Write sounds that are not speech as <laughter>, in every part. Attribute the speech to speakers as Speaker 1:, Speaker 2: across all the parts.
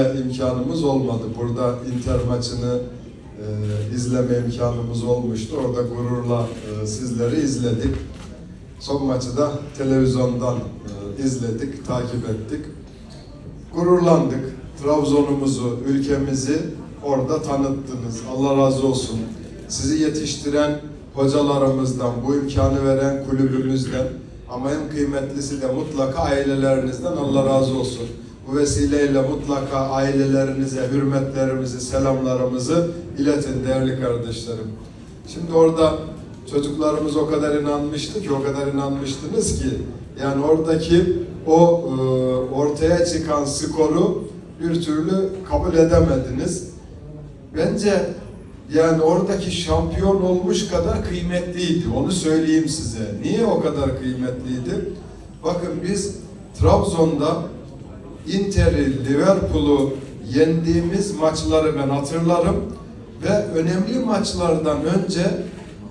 Speaker 1: imkanımız olmadı. Burada Inter maçını e, izleme imkanımız olmuştu. Orada gururla e, sizleri izledik. Son maçı da televizyondan e, izledik, takip ettik. Gururlandık. Trabzon'umuzu, ülkemizi orada tanıttınız. Allah razı olsun. Sizi yetiştiren hocalarımızdan, bu imkanı veren kulübümüzden ama en kıymetlisi de mutlaka ailelerinizden Allah razı olsun. Bu vesileyle mutlaka ailelerinize hürmetlerimizi, selamlarımızı iletin değerli kardeşlerim. Şimdi orada çocuklarımız o kadar inanmıştı ki, o kadar inanmıştınız ki yani oradaki o e, ortaya çıkan skoru bir türlü kabul edemediniz. Bence yani oradaki şampiyon olmuş kadar kıymetliydi. Onu söyleyeyim size. Niye o kadar kıymetliydi? Bakın biz Trabzon'da Inter'i, Liverpool'u yendiğimiz maçları ben hatırlarım ve önemli maçlardan önce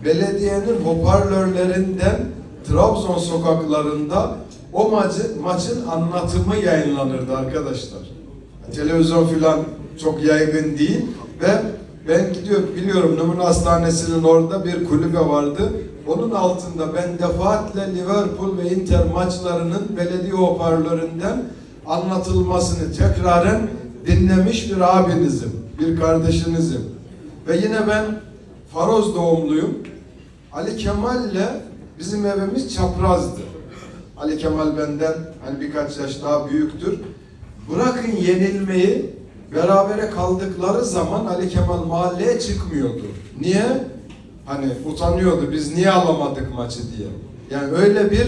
Speaker 1: belediyenin hoparlörlerinden Trabzon sokaklarında o maçı, maçın anlatımı yayınlanırdı arkadaşlar. Televizyon filan çok yaygın değil ve ben gidiyorum biliyorum Numune Hastanesi'nin orada bir kulübe vardı. Onun altında ben defaatle Liverpool ve Inter maçlarının belediye hoparlöründen anlatılmasını tekraren dinlemiş bir abinizim, bir kardeşinizim. Ve yine ben Faroz doğumluyum. Ali Kemal'le bizim evimiz çaprazdı. Ali Kemal benden hani birkaç yaş daha büyüktür. Bırakın yenilmeyi berabere kaldıkları zaman Ali Kemal mahalleye çıkmıyordu. Niye? Hani utanıyordu biz niye alamadık maçı diye. Yani öyle bir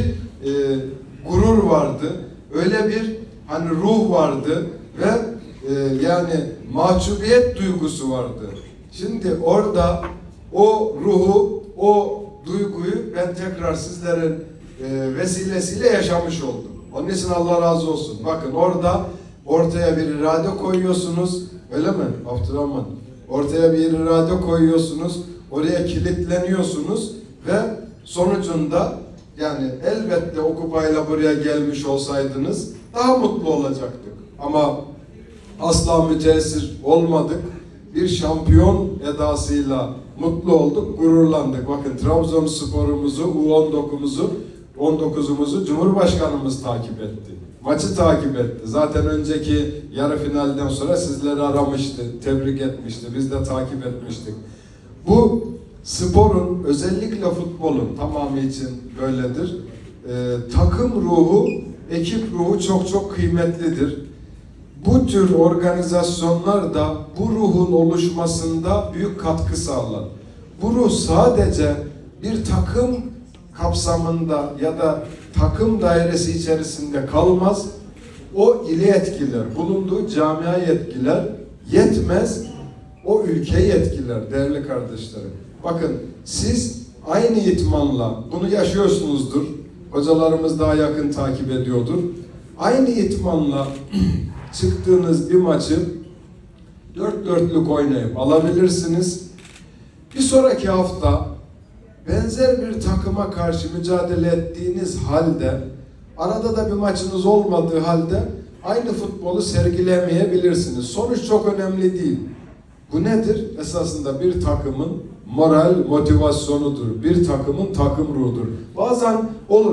Speaker 1: e, gurur vardı. Öyle bir hani ruh vardı ve e, yani mahcubiyet duygusu vardı. Şimdi orada o ruhu, o duyguyu ben tekrar sizlerin e, vesilesiyle yaşamış oldum. Onun için Allah razı olsun. Bakın orada ortaya bir irade koyuyorsunuz. Öyle mi Abdurrahman? Ortaya bir irade koyuyorsunuz. Oraya kilitleniyorsunuz ve sonucunda yani elbette o kupayla buraya gelmiş olsaydınız daha mutlu olacaktık. Ama asla müteessir olmadık. Bir şampiyon edasıyla mutlu olduk, gururlandık. Bakın Trabzonspor'umuzu, U19'umuzu, 19'umuzu Cumhurbaşkanımız takip etti. Maçı takip etti. Zaten önceki yarı finalden sonra sizleri aramıştı, tebrik etmişti. Biz de takip etmiştik. Bu sporun, özellikle futbolun tamamı için böyledir. Ee, takım ruhu, ekip ruhu çok çok kıymetlidir. Bu tür organizasyonlar da bu ruhun oluşmasında büyük katkı sağlar. Bu ruh sadece bir takım kapsamında ya da takım dairesi içerisinde kalmaz. O ili etkiler, bulunduğu camiayı etkiler, yetmez, o ülkeyi etkiler değerli kardeşlerim. Bakın siz aynı itmanla bunu yaşıyorsunuzdur. Hocalarımız daha yakın takip ediyordur. Aynı itmanla <clears throat> çıktığınız bir maçı dört dörtlük oynayıp alabilirsiniz. Bir sonraki hafta benzer bir takıma karşı mücadele ettiğiniz halde arada da bir maçınız olmadığı halde aynı futbolu sergilemeyebilirsiniz. Sonuç çok önemli değil. Bu nedir? Esasında bir takımın moral motivasyonudur. Bir takımın takım ruhudur. Bazen olur